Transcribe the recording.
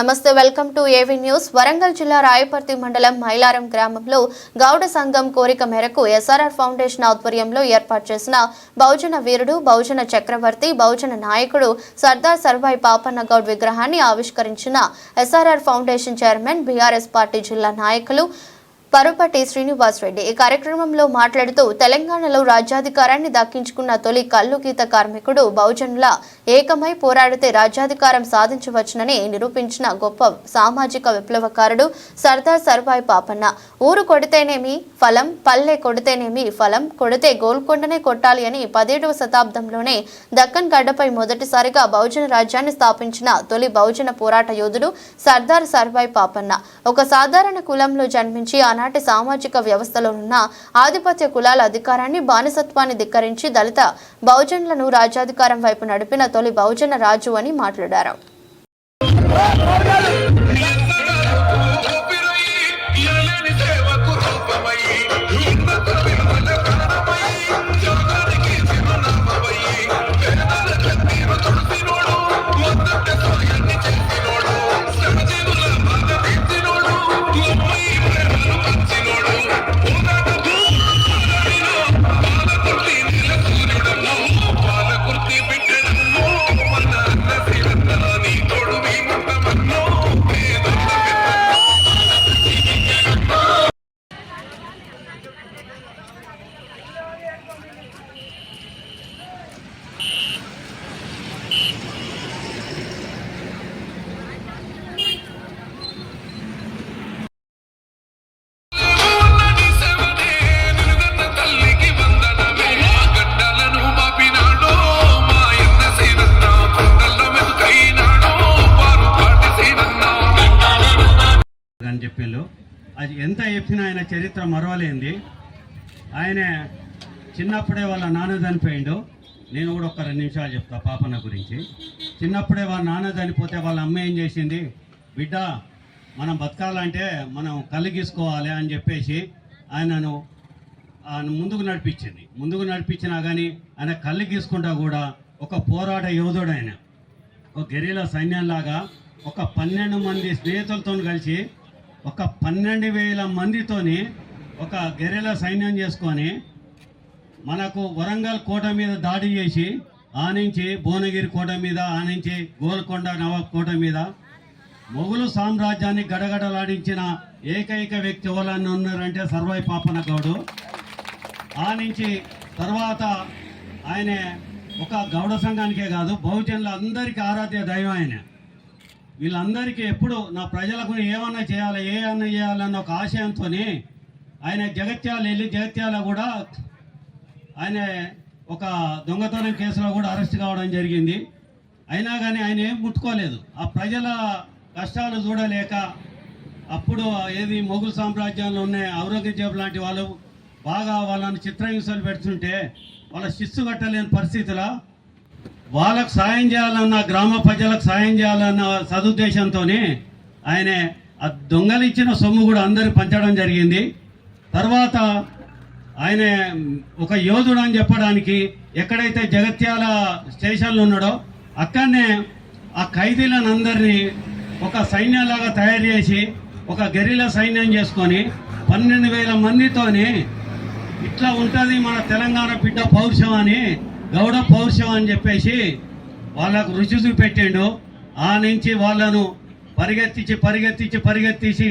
నమస్తే welcome to AV news. Warangal జిల్లా రాయపర్తి మండలం మైలారం గ్రామంలో గౌడ సంఘం కోరిక మేరకు ఎస్ఆర్ఆర్ ఫౌండేషన్ ఆధ్వర్యంలో ఏర్పాటు చేసిన బహుజన వీరుడు బహుజన చక్రవర్తి బహుజన నాయకుడు సర్దార్ సర్వాయి పాపన్న గౌడ్ విగ్రహాన్ని ఆవిష్కరించిన SRR foundation chairman BRS party జిల్లా నాయకులు పరుపటి శ్రీనివాస్ రెడ్డి ఈ కార్యక్రమంలో మాట్లాడుతూ తెలంగాణలో రాజ్యాధికారాన్ని దక్కించుకున్న తొలి కల్లు గీత కార్మికుడు బహుజనుల ఏకమై పోరాడితే రాజ్యాధికారం సాధించవచ్చునని నిరూపించిన గొప్ప సామాజిక విప్లవకారుడు సర్దార్ సర్వాయి పాపన్న. ఊరు కొడితేనేమి ఫలం పల్లె కొడితేనేమి ఫలం కొడితే గోల్కొండనే కొట్టాలి అని పదిహేడవ శతాబ్దంలోనే దక్కన్ గడ్డపై మొదటిసారిగా బహుజన రాజ్యాన్ని స్థాపించిన తొలి బహుజన పోరాట యోధుడు సర్దార్ సర్వాయి పాపన్న. ఒక సాధారణ కులంలో జన్మించి ఆనాటి సామాజిక వ్యవస్థలో ఉన్న ఆధిపత్య కులాల అధికారాన్ని బానిసత్వాన్ని ధిక్కరించి దళిత బహుజనులను రాజ్యాధికారం వైపు నడిపిన తొలి బహుజన రాజు అని మాట్లాడారు. అని చెప్పిండు అది ఎంత చెప్పినా ఆయన చరిత్ర మరవలేంది. ఆయన చిన్నప్పుడే వాళ్ళ నాన్న చనిపోయిండు. నేను కూడా ఒక రెండు నిమిషాలు చెప్తా పాపన్న గురించి. చిన్నప్పుడే వాళ్ళ నాన్న చనిపోతే వాళ్ళ అమ్మ ఏం చేసింది? బిడ్డ మనం బతకాలంటే మనం కళ్ళు గీసుకోవాలి అని చెప్పేసి ఆయనను ఆయన ముందుకు నడిపించింది. ముందుకు నడిపించినా కానీ ఆయన కళ్ళు గీసుకుంటా కూడా ఒక పోరాట యోధుడు ఆయన ఒక గెరీల సైన్యంలాగా ఒక పన్నెండు మంది స్నేహితులతో కలిసి ఒక పన్నెండు వేల మందితోని ఒక గెరిలా సైన్యం చేసుకొని మనకు వరంగల్ కోట మీద దాడి చేసి ఆ నుంచి భువనగిరి కోట మీద ఆ నుంచి గోల్కొండ నవాబ్ కోట మీద మొఘలు సామ్రాజ్యాన్ని గడగడలాడించిన ఏకైక వ్యక్తి ఎవరని ఉన్నారంటే సర్వాయి పాపన గౌడు. ఆ నుంచి తర్వాత ఆయన ఒక గౌడ సంఘానికే కాదు బహుజనుల అందరికీ ఆరాధ్య దైవం ఆయన. వీళ్ళందరికీ ఎప్పుడు నా ప్రజలకు ఏమన్నా చేయాలి ఏ అన్న చేయాలన్న ఒక ఆశయంతో ఆయన జగత్యాల వెళ్ళి జగత్యాల కూడా ఆయన ఒక దొంగతనం కేసులో కూడా అరెస్ట్ కావడం జరిగింది. అయినా కానీ ఆయన ఏం ముట్టుకోలేదు. ఆ ప్రజల కష్టాలు చూడలేక అప్పుడు ఏది మొగుల్ సామ్రాజ్యంలో ఉన్న ఔరంగజేబు లాంటి వాళ్ళు బాగా వాళ్ళని చిత్రహింసలు పెడుతుంటే వాళ్ళ శిస్సు కట్టలేని పరిస్థితుల వాళ్ళకు సాయం చేయాలన్న గ్రామ ప్రజలకు సాయం చేయాలన్న సదుద్దేశంతోనే ఆయన ఆ దొంగలిచ్చిన సొమ్ము కూడా అందరికి పంచడం జరిగింది. తర్వాత ఆయన ఒక యోధుడు అని చెప్పడానికి ఎక్కడైతే జగత్యాల స్టేషన్లు ఉన్నాడో అక్కడనే ఆ ఖైదీలనందరినీ ఒక సైన్యంలాగా తయారు చేసి ఒక గెరిల సైన్యం చేసుకొని పన్నెండు వేల మందితోని ఇట్లా ఉంటుంది మన తెలంగాణ బిడ్డ పౌరుషం అని గౌడ పౌరుషం అని చెప్పేసి వాళ్ళకు రుచి చూపెట్టిండు. ఆ నుంచి వాళ్ళను పరిగెత్తించి పరిగెత్తించి పరిగెత్తించి